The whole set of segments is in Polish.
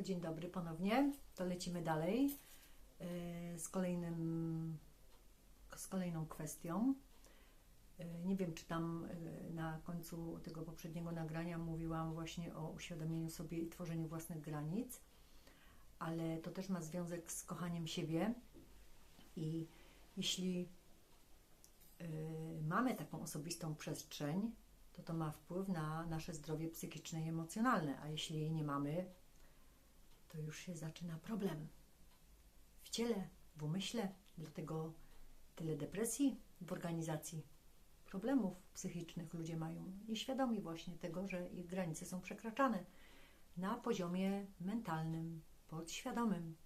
To dzień dobry ponownie. To lecimy dalej yy, z kolejnym, z kolejną kwestią. Yy, Nie wiem, czy tam yy, na końcu tego poprzedniego nagrania mówiłam właśnie o uświadomieniu sobie i tworzeniu własnych granic, ale to też ma związek z kochaniem siebie. I jeśli mamy taką osobistą przestrzeń, to to ma wpływ na nasze zdrowie psychiczne i emocjonalne, a jeśli jej nie mamy, to już się zaczyna problem w ciele, w umyśle, dlatego tyle depresji w organizacji, problemów psychicznych ludzie mają nieświadomi właśnie tego, że ich granice są przekraczane na poziomie mentalnym, podświadomym,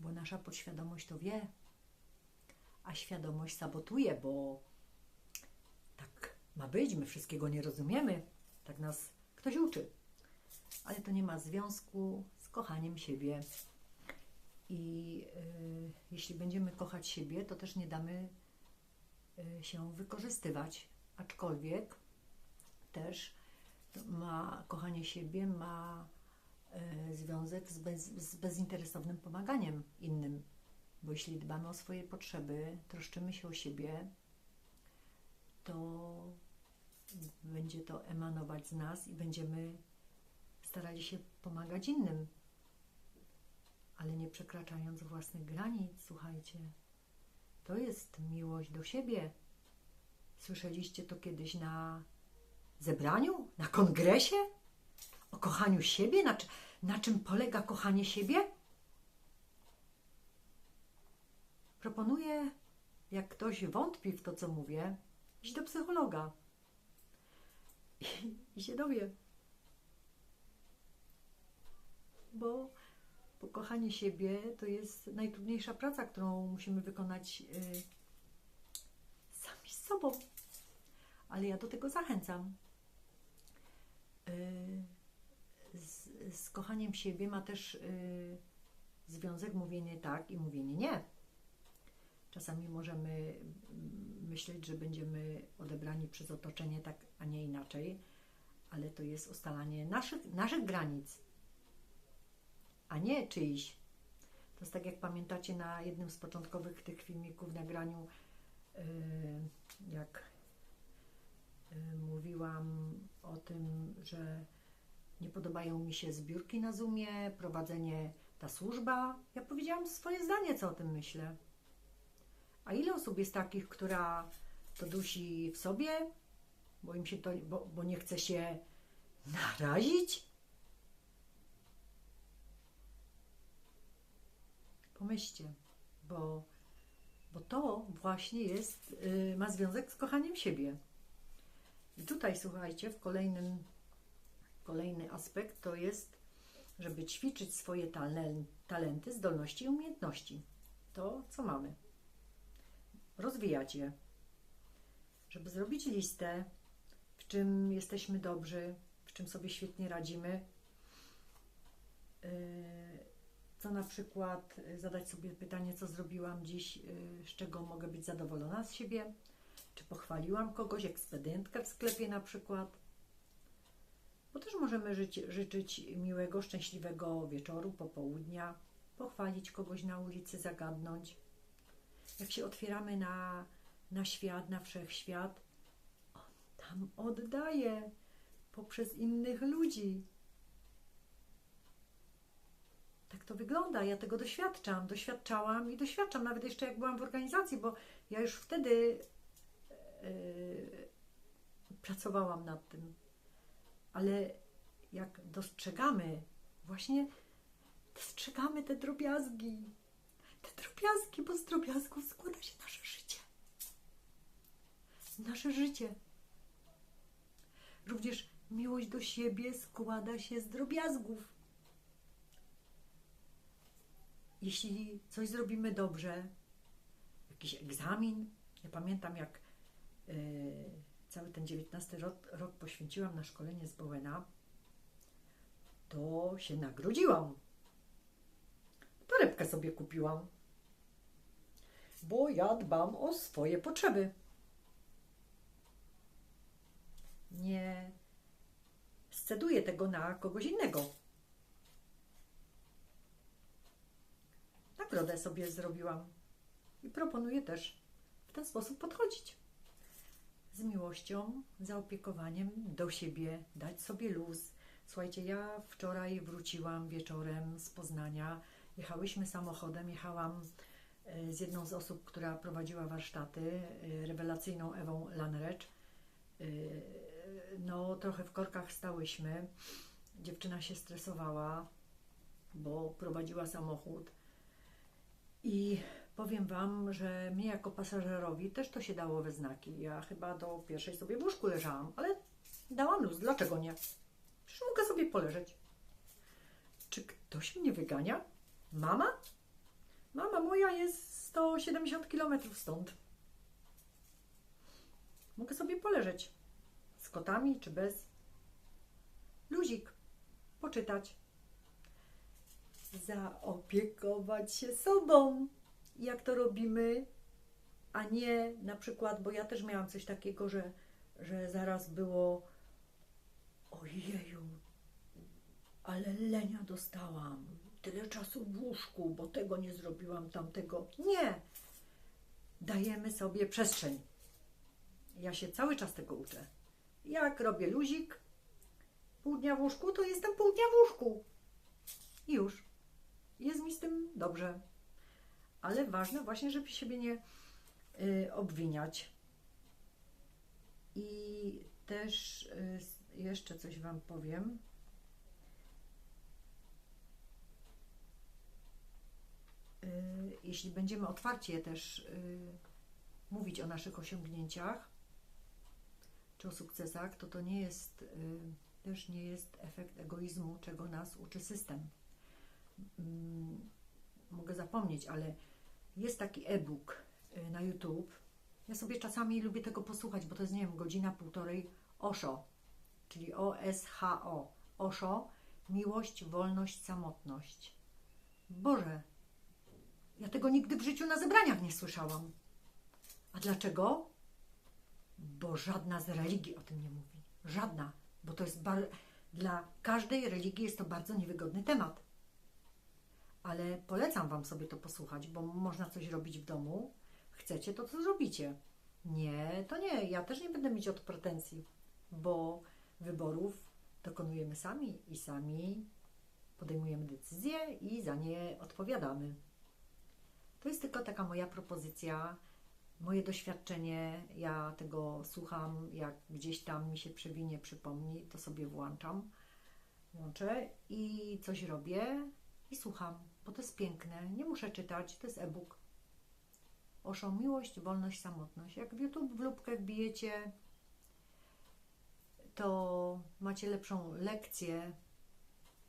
bo nasza podświadomość to wie, a świadomość sabotuje, bo tak ma być, my wszystkiego nie rozumiemy, tak nas ktoś uczy. Ale to nie ma związku kochaniem siebie. I y, jeśli będziemy kochać siebie, to też nie damy y, się wykorzystywać. Aczkolwiek też ma kochanie siebie ma y, związek z, bez, z bezinteresownym pomaganiem innym. Bo jeśli dbamy o swoje potrzeby, troszczymy się o siebie, to będzie to emanować z nas i będziemy starali się pomagać innym, ale nie przekraczając własnych granic. Słuchajcie, to jest miłość do siebie. Słyszeliście to kiedyś na zebraniu, na kongresie? O kochaniu siebie? Na, na czym polega kochanie siebie? Proponuję, jak ktoś wątpi w to, co mówię, iść do psychologa i, i się dowie. Bo pokochanie siebie to jest najtrudniejsza praca, którą musimy wykonać y, sami z sobą. Ale ja do tego zachęcam. Y, z, z kochaniem siebie ma też y, związek mówienie tak i mówienie nie. Czasami możemy myśleć, że będziemy odebrani przez otoczenie tak, a nie inaczej, ale to jest ustalanie naszych, naszych granic, a nie czyichś. To jest tak, jak pamiętacie na jednym z początkowych tych filmików w nagraniu, yy, jak yy, mówiłam o tym, że nie podobają mi się zbiórki na Zoomie, prowadzenie, ta służba. Ja powiedziałam swoje zdanie, co o tym myślę. A ile osób jest takich, która to dusi w sobie, bo im się to, bo, bo nie chce się narazić? Pomyślcie, bo, bo to właśnie jest, y, ma związek z kochaniem siebie. I tutaj słuchajcie, w kolejnym, kolejny aspekt to jest, żeby ćwiczyć swoje talen- talenty, zdolności i umiejętności. To, co mamy rozwijać je. Żeby zrobić listę, w czym jesteśmy dobrzy, w czym sobie świetnie radzimy. Co na przykład yy, zadać sobie pytanie, co zrobiłam dziś, yy, z czego mogę być zadowolona z siebie, czy pochwaliłam kogoś, ekspedientkę w sklepie na przykład. Bo też możemy żyć, życzyć miłego, szczęśliwego wieczoru, popołudnia, pochwalić kogoś na ulicy, zagadnąć jak się otwieramy na, na świat, na wszechświat, on tam oddaje poprzez innych ludzi. Tak to wygląda. Ja tego doświadczam, doświadczałam i doświadczam, nawet jeszcze jak byłam w organizacji, bo ja już wtedy yy, pracowałam nad tym. Ale jak dostrzegamy, właśnie dostrzegamy te drobiazgi, te drobiazgi, bo z drobiazgów składa się nasze życie. Nasze życie. Również miłość do siebie składa się z drobiazgów. Jeśli coś zrobimy dobrze, jakiś egzamin, ja pamiętam jak e, cały ten 19 rok, rok poświęciłam na szkolenie z Bowena, to się nagrodziłam torebkę sobie kupiłam. Bo ja dbam o swoje potrzeby. Nie sceduję tego na kogoś innego. Nagrodę sobie zrobiłam. I proponuję też w ten sposób podchodzić. Z miłością, zaopiekowaniem do siebie, dać sobie luz. Słuchajcie, ja wczoraj wróciłam wieczorem z Poznania. Jechałyśmy samochodem, jechałam e, z jedną z osób, która prowadziła warsztaty, e, rewelacyjną Ewą Lanrecz. E, No, trochę w korkach stałyśmy. Dziewczyna się stresowała, bo prowadziła samochód. I powiem Wam, że mnie jako pasażerowi też to się dało we znaki. Ja chyba do pierwszej sobie w łóżku leżałam, ale dałam luz. Dlaczego nie? Przecież mogę sobie poleżeć. Czy ktoś mnie wygania? Mama? Mama moja jest 170 km stąd. Mogę sobie poleżeć. Z kotami czy bez. Luzik. Poczytać. Zaopiekować się sobą. Jak to robimy? A nie na przykład, bo ja też miałam coś takiego, że, że zaraz było ojeju, ale lenia dostałam. Tyle czasu w łóżku, bo tego nie zrobiłam, tamtego. Nie. Dajemy sobie przestrzeń. Ja się cały czas tego uczę. Jak robię luzik, pół dnia w łóżku, to jestem pół dnia w łóżku. Już. Jest mi z tym dobrze. Ale ważne właśnie, żeby siebie nie y, obwiniać. I też y, jeszcze coś Wam powiem. Y, jeśli będziemy otwarcie też mówić o naszych osiągnięciach czy o sukcesach, to to nie jest, też nie jest efekt egoizmu, czego nas uczy system. Mogę zapomnieć, ale jest taki e-book y, na YouTube. Ja sobie czasami lubię tego posłuchać, bo to jest, nie wiem, godzina, półtorej Osho, czyli O-S-H-O. Osho, miłość, wolność, samotność. Boże, ja tego nigdy w życiu na zebraniach nie słyszałam. A dlaczego? Bo żadna z religii o tym nie mówi. Żadna, bo to jest bar- dla każdej religii jest to bardzo niewygodny temat. Ale polecam Wam sobie to posłuchać, bo można coś robić w domu. Chcecie, to co zrobicie. Nie, to nie. Ja też nie będę mieć od pretensji, bo wyborów dokonujemy sami i sami podejmujemy decyzje i za nie odpowiadamy. To jest tylko taka moja propozycja, moje doświadczenie. Ja tego słucham, jak gdzieś tam mi się przewinie, przypomni, to sobie włączam, włączę i coś robię i słucham, bo to jest piękne. Nie muszę czytać, to jest e-book. Oszo miłość, wolność, samotność. Jak w YouTube w lubkę wbijecie, to macie lepszą lekcję,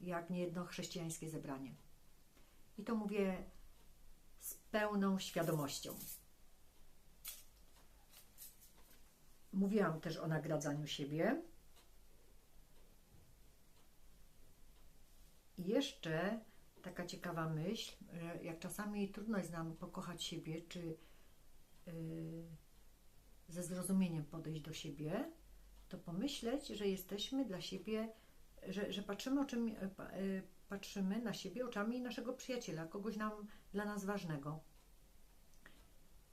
jak niejedno chrześcijańskie zebranie. I to mówię z pełną świadomością. Mówiłam też o nagradzaniu siebie. I jeszcze taka ciekawa myśl, że jak czasami trudno jest nam pokochać siebie, czy yy, ze zrozumieniem podejść do siebie, to pomyśleć, że jesteśmy dla siebie, że, że patrzymy, oczymi, yy, pa- yy, patrzymy na siebie oczami naszego przyjaciela, kogoś nam, dla nas ważnego.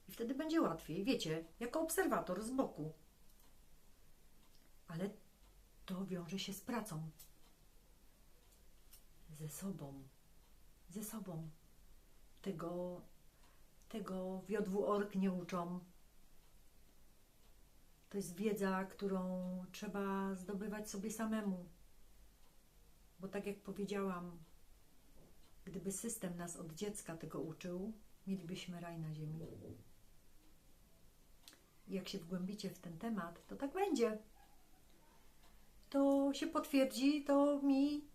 I wtedy będzie łatwiej, wiecie, jako obserwator z boku. Ale to wiąże się z pracą. Ze sobą. Ze sobą. Tego, tego w JW.org nie uczą. To jest wiedza, którą trzeba zdobywać sobie samemu. Bo tak jak powiedziałam, gdyby system nas od dziecka tego uczył, mielibyśmy raj na ziemi. Jak się wgłębicie w ten temat, to tak będzie. To się potwierdzi, to mi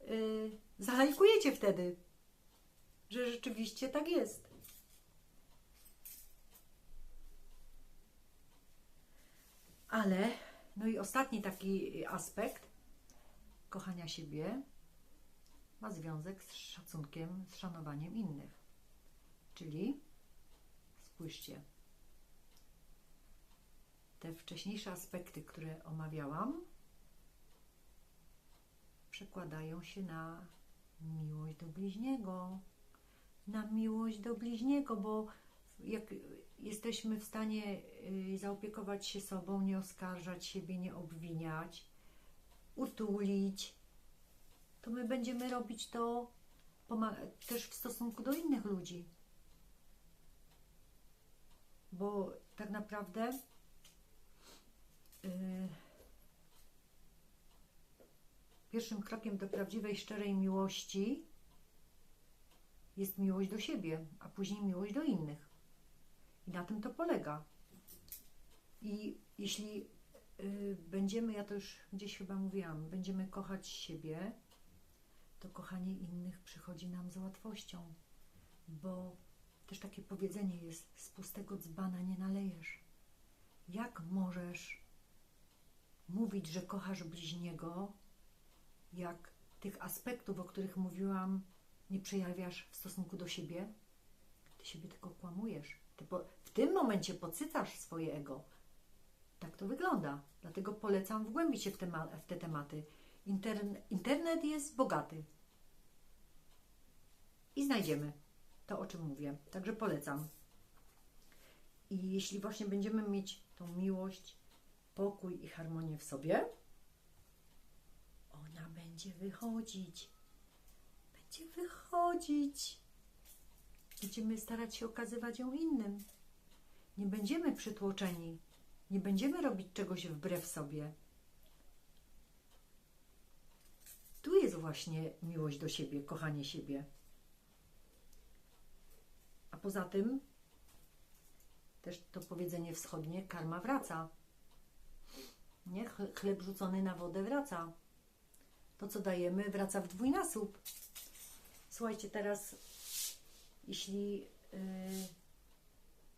yy, zalajkujecie wtedy, że rzeczywiście tak jest. Ale, no i ostatni taki aspekt kochania siebie ma związek z szacunkiem, z szanowaniem innych. Czyli spójrzcie, te wcześniejsze aspekty, które omawiałam, przekładają się na miłość do bliźniego, na miłość do bliźniego, bo jak jesteśmy w stanie y, zaopiekować się sobą, nie oskarżać siebie, nie obwiniać, utulić, to my będziemy robić to też w stosunku do innych ludzi. Bo tak naprawdę y, pierwszym krokiem do prawdziwej, szczerej miłości jest miłość do siebie, a później miłość do innych. I na tym to polega. I jeśli y, będziemy, ja to już gdzieś chyba mówiłam, będziemy kochać siebie, to kochanie innych przychodzi nam z łatwością. Bo też takie powiedzenie jest: z pustego dzbana nie nalejesz. Jak możesz mówić, że kochasz bliźniego, jak tych aspektów, o których mówiłam, nie przejawiasz w stosunku do siebie? Ty siebie tylko kłamujesz. Ty po, w tym momencie podsycasz swoje ego. Tak to wygląda. Dlatego polecam wgłębić się w, w te tematy. Interne, internet jest bogaty. I znajdziemy to, o czym mówię. Także polecam. I jeśli właśnie będziemy mieć tą miłość, pokój i harmonię w sobie, będzie wychodzić. Będzie wychodzić. Będziemy starać się okazywać ją innym. Nie będziemy przytłoczeni. Nie będziemy robić czegoś wbrew sobie. Tu jest właśnie miłość do siebie, kochanie siebie. A poza tym, też to powiedzenie wschodnie, karma wraca. Nie? Ch- Chleb rzucony na wodę wraca. To, co dajemy, wraca w dwójnasób. Słuchajcie, teraz, jeśli yy,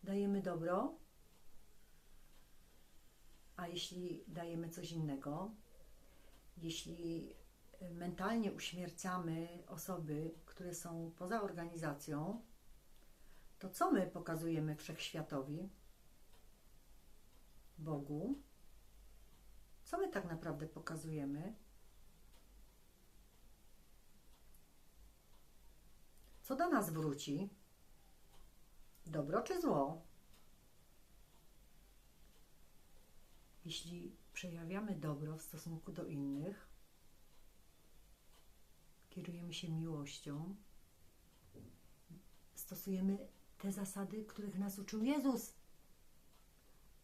dajemy dobro, a jeśli dajemy coś innego, jeśli y, mentalnie uśmiercamy osoby, które są poza organizacją, to co my pokazujemy wszechświatowi, Bogu? Co my tak naprawdę pokazujemy? Co do nas wróci? Dobro czy zło? Jeśli przejawiamy dobro w stosunku do innych, kierujemy się miłością, stosujemy te zasady, których nas uczył Jezus.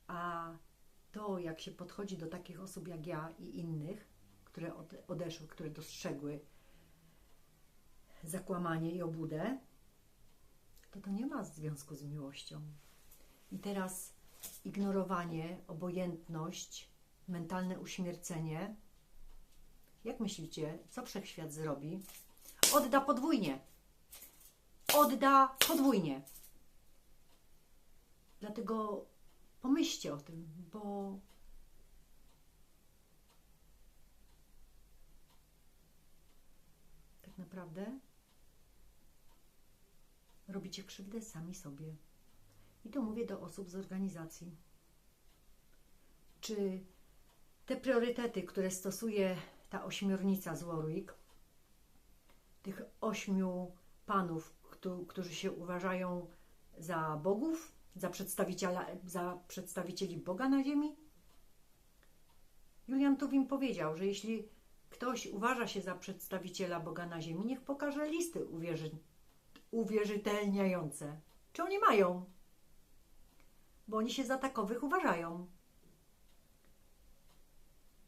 A to, jak się podchodzi do takich osób jak ja i innych, które ode- odeszły, które dostrzegły zakłamanie i obłudę, to to nie ma związku z miłością. I teraz ignorowanie, obojętność, mentalne uśmiercenie. Jak myślicie, co wszechświat zrobi? Odda podwójnie. Odda podwójnie. Dlatego pomyślcie o tym, bo tak naprawdę robicie krzywdę sami sobie. I to mówię do osób z organizacji. Czy te priorytety, które stosuje ta ośmiornica z Warwick, tych ośmiu panów, któ- którzy się uważają za bogów, za, za przedstawicieli Boga na ziemi? Julian Tuwim powiedział, że jeśli ktoś uważa się za przedstawiciela Boga na ziemi, niech pokaże listy uwierzy, uwierzytelniające. Czy oni mają? Bo oni się za takowych uważają.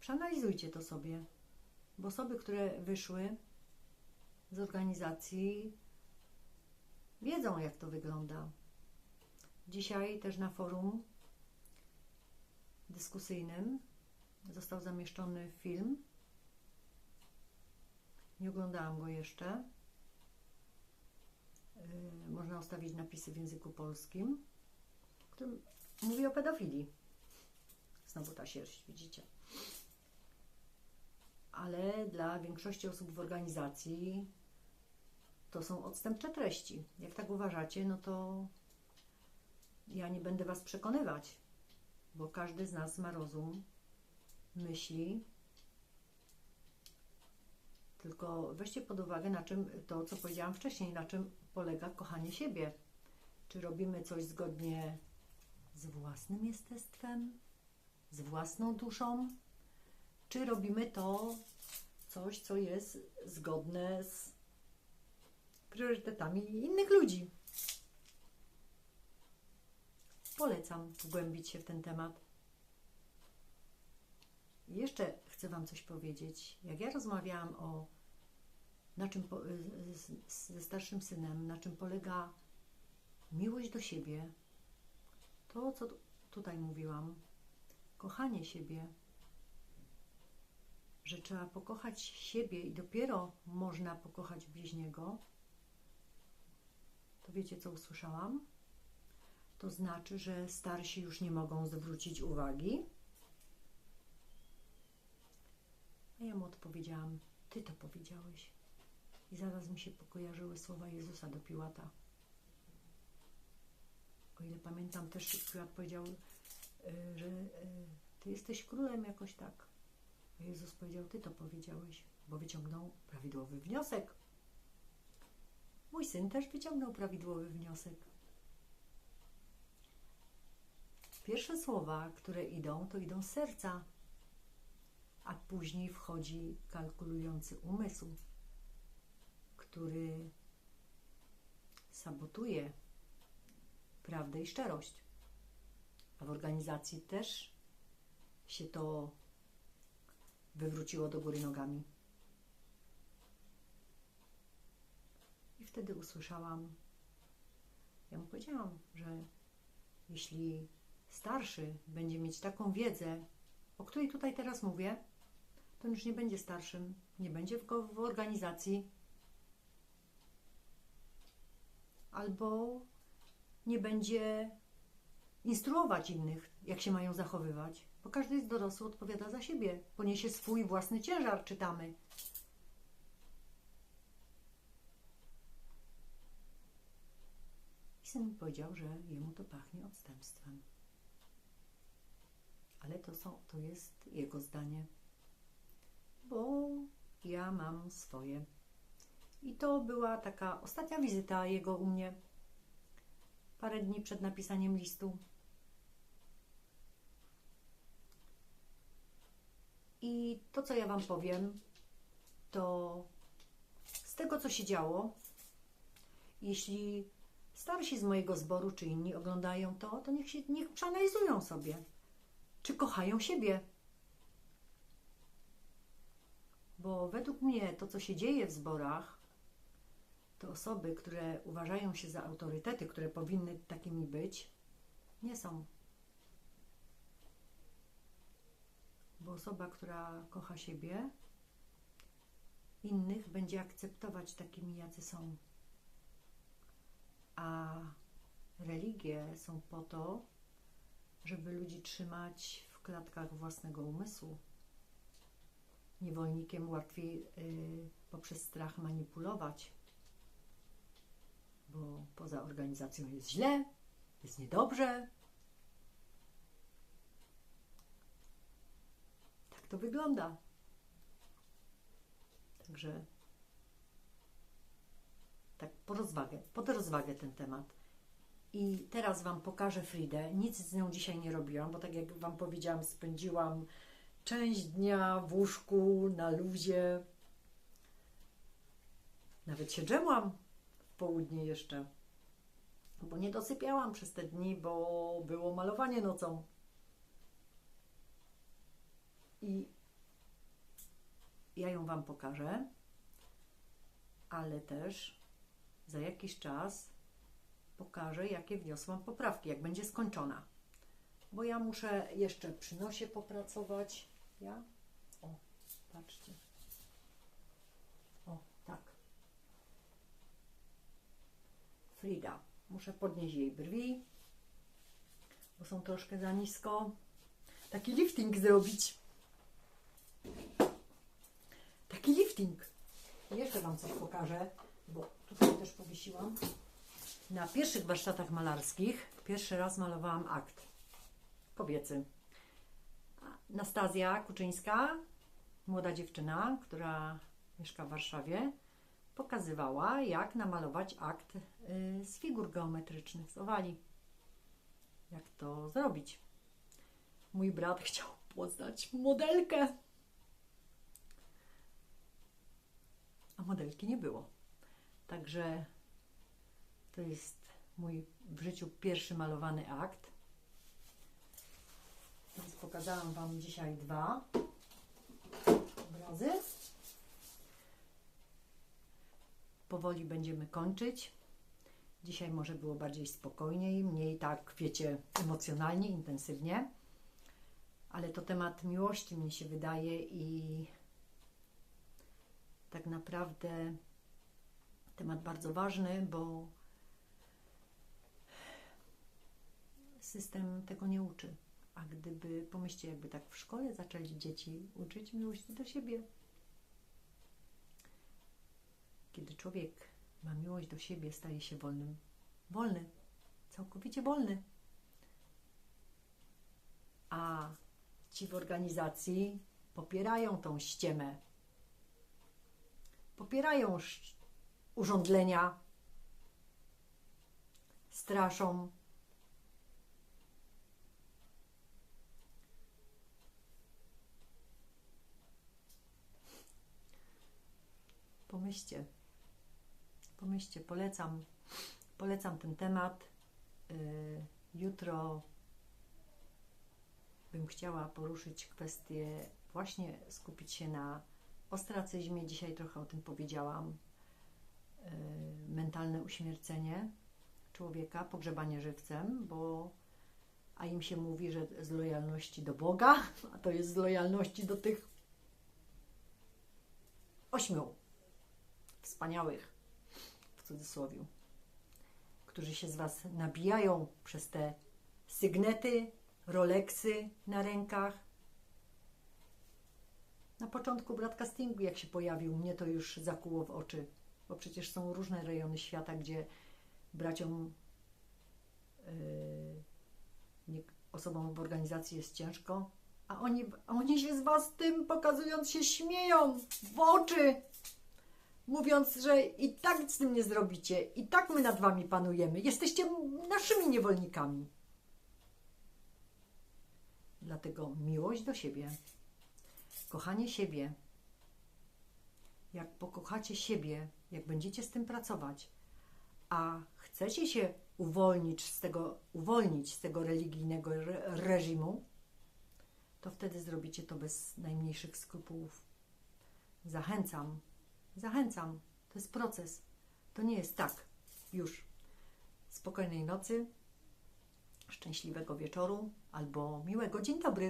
Przeanalizujcie to sobie, bo osoby, które wyszły z organizacji, wiedzą, jak to wygląda. Dzisiaj też na forum dyskusyjnym został zamieszczony film. Nie oglądałam go jeszcze. Yy, Można ustawić napisy w języku polskim, który mówi o pedofilii. Znowu ta sierść, widzicie. Ale dla większości osób w organizacji to są odstępcze treści. Jak tak uważacie, no to ja nie będę Was przekonywać, bo każdy z nas ma rozum, myśli Tylko weźcie pod uwagę, na czym to, co powiedziałam wcześniej, na czym polega kochanie siebie. Czy robimy coś zgodnie z własnym jestestwem, z własną duszą, czy robimy to coś, co jest zgodne z priorytetami innych ludzi. Polecam wgłębić się w ten temat. Jeszcze chcę Wam coś powiedzieć. Jak ja rozmawiałam o na czym po, ze starszym synem, na czym polega miłość do siebie, to co tu- tutaj mówiłam, kochanie siebie, że trzeba pokochać siebie i dopiero można pokochać bliźniego, to wiecie co usłyszałam? To znaczy, że starsi już nie mogą zwrócić uwagi. A ja mu odpowiedziałam, ty to powiedziałeś. I zaraz mi się pokojarzyły słowa Jezusa do Piłata. O ile pamiętam, też Piłat powiedział, y, że y, ty jesteś królem jakoś tak. A Jezus powiedział, ty to powiedziałeś, bo wyciągnął prawidłowy wniosek. Mój syn też wyciągnął prawidłowy wniosek. Pierwsze słowa, które idą, to idą z serca, a później wchodzi kalkulujący umysł, który sabotuje prawdę i szczerość. A w organizacji też się to wywróciło do góry nogami. I wtedy usłyszałam, ja mu powiedziałam, że jeśli starszy będzie mieć taką wiedzę, o której tutaj teraz mówię, to już nie będzie starszym, nie będzie w, w organizacji, albo nie będzie instruować innych, jak się mają zachowywać, bo każdy jest dorosły, odpowiada za siebie, poniesie swój własny ciężar, czytamy. I syn powiedział, że jemu to pachnie odstępstwem. Ale to, są, to jest jego zdanie, bo ja mam swoje. I to była taka ostatnia wizyta jego u mnie, parę dni przed napisaniem listu. I to, co ja Wam powiem, to z tego, co się działo, jeśli starsi z mojego zboru czy inni oglądają to, to niech, się, niech przeanalizują sobie, czy kochają siebie. Bo według mnie to, co się dzieje w zborach, to osoby, które uważają się za autorytety, które powinny takimi być, nie są. Bo osoba, która kocha siebie, innych będzie akceptować takimi, jacy są. A religie są po to, żeby ludzi trzymać w klatkach własnego umysłu. Niewolnikiem łatwiej y, poprzez strach manipulować, bo poza organizacją jest źle, jest niedobrze. Tak to wygląda. Także tak po rozwagę, pod rozwagę ten temat. I teraz Wam pokażę Fridę. Nic z nią dzisiaj nie robiłam, bo tak jak Wam powiedziałam, spędziłam część dnia w łóżku, na luzie. Nawet się drzemłam południe jeszcze, bo nie dosypiałam przez te dni, bo było malowanie nocą. I ja ją Wam pokażę, ale też za jakiś czas pokażę, jakie wniosłam poprawki, jak będzie skończona. Bo ja muszę jeszcze przy nosie popracować. Ja? O, patrzcie. O, tak. Frida. Muszę podnieść jej brwi, bo są troszkę za nisko. Taki lifting zrobić. Taki lifting. Jeszcze Wam coś pokażę, bo tutaj też powiesiłam. Na pierwszych warsztatach malarskich pierwszy raz malowałam akt kobiecy. Nastazja Kuczyńska, młoda dziewczyna, która mieszka w Warszawie, pokazywała, jak namalować akt z figur geometrycznych, z owali. Jak to zrobić. Mój brat chciał poznać modelkę. A modelki nie było. Także to jest mój w życiu pierwszy malowany akt. Więc pokazałam Wam dzisiaj dwa obrazy. Powoli będziemy kończyć. Dzisiaj może było bardziej spokojniej, mniej tak, wiecie, emocjonalnie, intensywnie. Ale to temat miłości, mnie się wydaje, i tak naprawdę temat bardzo ważny, bo system tego nie uczy. A gdyby, pomyślcie, jakby tak w szkole zaczęli dzieci uczyć miłości do siebie. Kiedy człowiek ma miłość do siebie, staje się wolnym. Wolny. Całkowicie wolny. A ci w organizacji popierają tą ściemę. Popierają urządlenia, straszą. Pomyślcie, pomyślcie, polecam, polecam ten temat. Y, Jutro bym chciała poruszyć kwestię, właśnie skupić się na ostracyzmie. Dzisiaj trochę o tym powiedziałam. Y, Mentalne uśmiercenie człowieka, pogrzebanie żywcem, bo a im się mówi, że z lojalności do Boga, a to jest z lojalności do tych ośmiu wspaniałych, cudzysłowie, którzy się z Was nabijają przez te sygnety, Rolexy na rękach. Na początku brat castingu, jak się pojawił, mnie to już zakuło w oczy, bo przecież są różne rejony świata, gdzie braciom, yy, osobom w organizacji jest ciężko, a oni, a oni się z Was tym pokazując się śmieją w oczy mówiąc, że i tak z tym nie zrobicie, i tak my nad wami panujemy. Jesteście naszymi niewolnikami. Dlatego miłość do siebie, kochanie siebie. Jak pokochacie siebie, jak będziecie z tym pracować, a chcecie się uwolnić z tego, uwolnić z tego religijnego re reżimu, to wtedy zrobicie to bez najmniejszych skrupułów. Zachęcam Zachęcam. To jest proces. To nie jest tak. Już. Spokojnej nocy, szczęśliwego wieczoru albo miłego dzień dobry.